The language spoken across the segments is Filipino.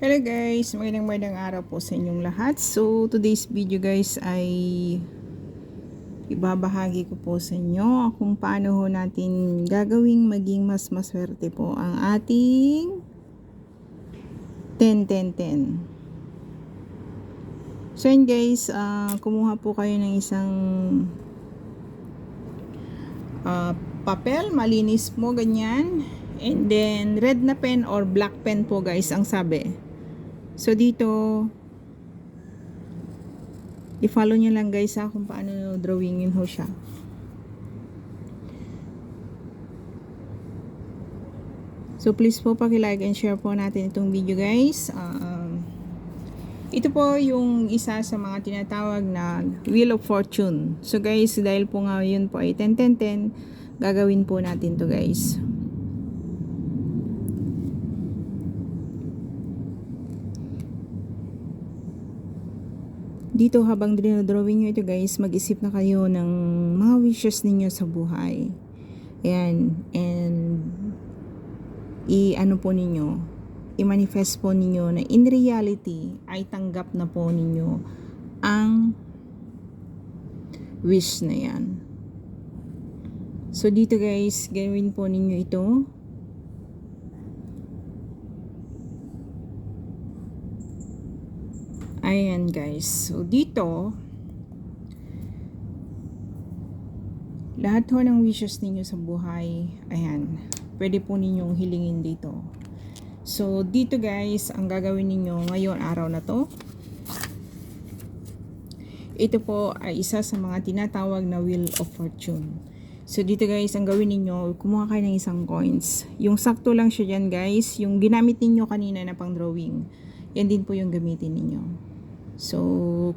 Hello guys, magandang magandang araw po sa inyong lahat. So, today's video guys ay ibabahagi ko po sa inyo kung paano ho natin gagawing maging mas maswerte po ang ating 10-10-10. So yun guys, ah, kumuha po kayo ng isang ah, papel, malinis mo ganyan. And then red na pen or black pen po guys ang sabi. So dito i-follow nyo lang guys ha kung paano drawingin ho siya. So please po paki-like and share po natin itong video guys. Um, ito po yung isa sa mga tinatawag na Wheel of Fortune. So guys, dahil po nga yun po ay 10-10-10, gagawin po natin to guys. Dito habang dinodrawing nyo ito guys, mag-isip na kayo ng mga wishes ninyo sa buhay. Ayan. And i-ano po ninyo, i-manifest po ninyo na in reality ay tanggap na po ninyo ang wish na yan. So dito guys, gawin po ninyo ito. Ayan guys. So dito, lahat ho ng wishes ninyo sa buhay, ayan, pwede po ninyong hilingin dito. So dito guys, ang gagawin ninyo ngayon araw na to, ito po ay isa sa mga tinatawag na Wheel of Fortune. So dito guys, ang gawin ninyo, kumuha kayo ng isang coins. Yung sakto lang siya dyan guys, yung ginamit ninyo kanina na pang drawing, yan din po yung gamitin ninyo. So,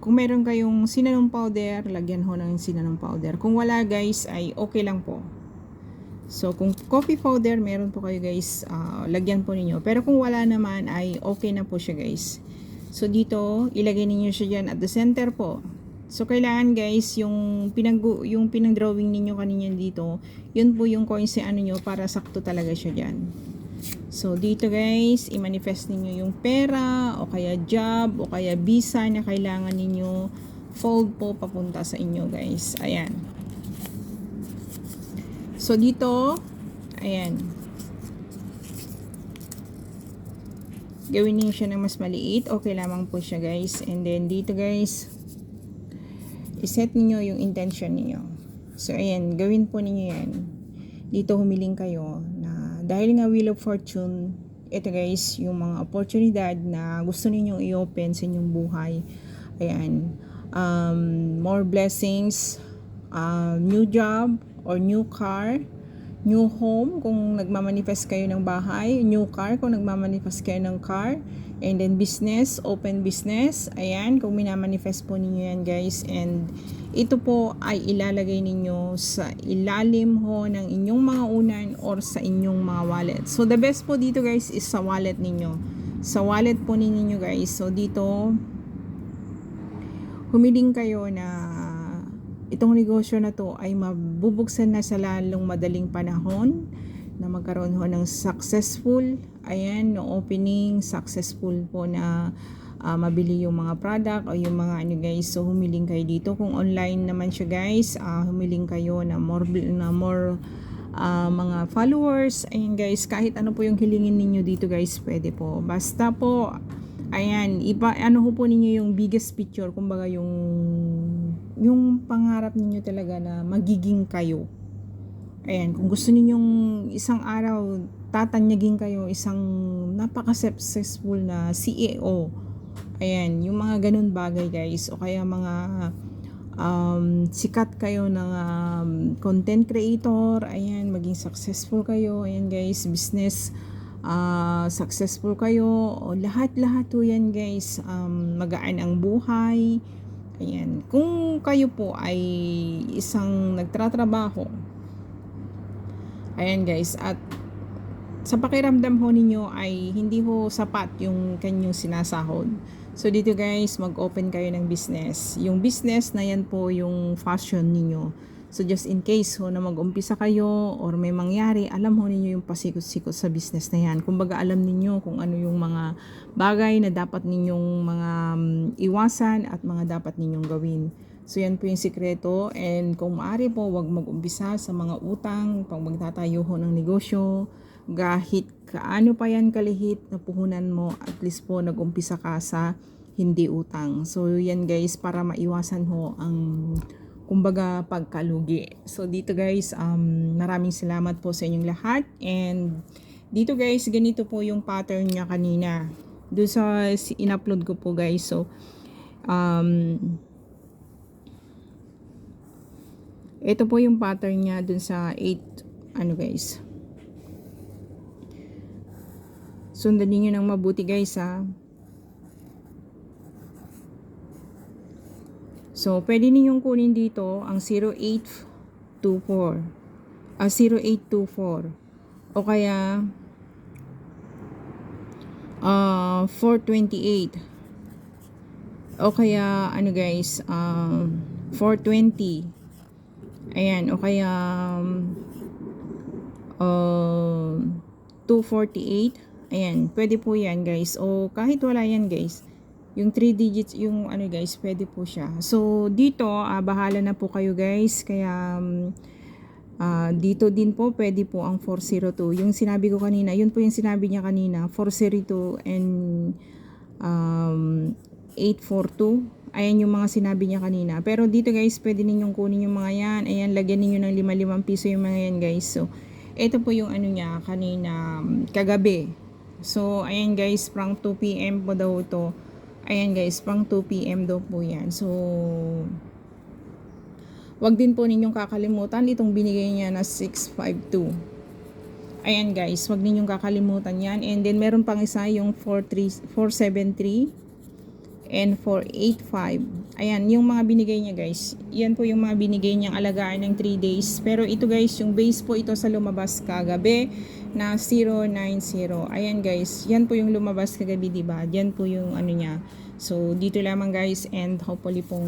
kung meron kayong cinnamon powder, lagyan ho ng cinnamon powder. Kung wala guys, ay okay lang po. So, kung coffee powder, meron po kayo guys, ah, lagyan po ninyo. Pero kung wala naman, ay okay na po siya guys. So, dito, ilagay ninyo siya dyan at the center po. So, kailangan guys, yung, pinag yung pinag-drawing ninyo kanina dito, yun po yung coins ano nyo para sakto talaga siya dyan. So, dito guys, i-manifest ninyo yung pera, o kaya job, o kaya visa na kailangan ninyo fold po papunta sa inyo guys. Ayan. So, dito, ayan. Gawin niyo siya ng mas maliit. Okay lamang po siya guys. And then, dito guys, iset niyo yung intention niyo. So, ayan. Gawin po ninyo yan. Dito humiling kayo na dahil nga Wheel of Fortune, ito guys, yung mga oportunidad na gusto ninyong i-open sa inyong buhay. Ayan. Um, more blessings, uh, new job or new car, new home kung nagmamanifest kayo ng bahay, new car kung nagmamanifest kayo ng car, and then business, open business, ayan, kung minamanifest po ninyo yan guys, and ito po ay ilalagay ninyo sa ilalim ho ng inyong mga unan or sa inyong mga wallet. So the best po dito guys is sa wallet ninyo. Sa wallet po ninyo guys, so dito, humiling kayo na itong negosyo na to ay mabubuksan na sa lalong madaling panahon na magkaroon ho ng successful ayan no opening successful po na uh, mabili yung mga product o yung mga ano guys so humiling kayo dito. Kung online naman siya guys uh, humiling kayo na more na more uh, mga followers ayan guys kahit ano po yung hilingin ninyo dito guys pwede po. Basta po ayan iba ano ho po ninyo yung biggest picture kumbaga yung yung pangarap ninyo talaga na magiging kayo. Ayan, kung gusto ninyong isang araw tatanyagin kayo isang napaka-successful na CEO. Ayan, yung mga ganun bagay guys. O kaya mga um, sikat kayo ng um, content creator, ayan, maging successful kayo, ayan guys, business uh, successful kayo, lahat-lahat to yan guys, um, magaan ang buhay, Ayan. Kung kayo po ay isang nagtratrabaho, ayan guys, at sa pakiramdam ho ninyo ay hindi ho sapat yung kanyang sinasahod. So dito guys, mag-open kayo ng business. Yung business na yan po yung fashion ninyo. So just in case ho na mag-umpisa kayo or may mangyari, alam ho ninyo yung pasikot-sikot sa business na yan. Kumbaga alam ninyo kung ano yung mga bagay na dapat ninyong mga mm, iwasan at mga dapat ninyong gawin. So yan po yung sikreto and kung maaari po wag mag-umpisa sa mga utang pag magtatayo ho ng negosyo kahit kaano pa yan kalihit na puhunan mo at least po nag-umpisa ka sa hindi utang. So yan guys para maiwasan ho ang kumbaga pagkalugi. So dito guys, um, maraming salamat po sa inyong lahat and dito guys, ganito po yung pattern niya kanina. Doon sa in-upload ko po guys. So um, ito po yung pattern niya dun sa 8 ano guys. Sundan niyo ng mabuti guys ha. So, pwede ninyong kunin dito ang 0824. Ah, 0824. O kaya, ah, 428. O kaya, ano guys, um, 420. Ayan, o kaya, um, 248. Ayan, pwede po yan guys. O kahit wala yan guys, yung 3 digits, yung ano guys, pwede po siya. So, dito, ah, bahala na po kayo guys. Kaya, um, ah, dito din po, pwede po ang 402. Yung sinabi ko kanina, yun po yung sinabi niya kanina, 402 and um, 842. Ayan yung mga sinabi niya kanina. Pero dito guys, pwede ninyong kunin yung mga yan. Ayan, lagyan ninyo ng 5-5 piso yung mga yan guys. So, ito po yung ano niya kanina, um, kagabi. So, ayan guys, prank 2 p.m. po daw to. Ayan guys, pang 2 p.m. daw po yan. So, wag din po ninyong kakalimutan itong binigay niya na 652. Ayan guys, wag ninyong kakalimutan yan. And then, meron pang isa yung 43, 473 and 485. Ayan, yung mga binigay niya guys. Yan po yung mga binigay niyang alagaan ng 3 days. Pero ito guys, yung base po ito sa lumabas kagabi na 090. Ayan guys, yan po yung lumabas kagabi, di ba? Yan po yung ano niya. So, dito lamang guys and hopefully pong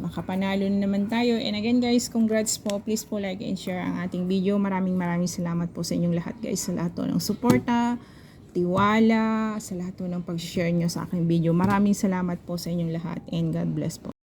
makapanalo na naman tayo. And again guys, congrats po. Please po like and share ang ating video. Maraming maraming salamat po sa inyong lahat guys sa lahat po ng suporta, tiwala, sa lahat po ng pag-share nyo sa aking video. Maraming salamat po sa inyong lahat and God bless po.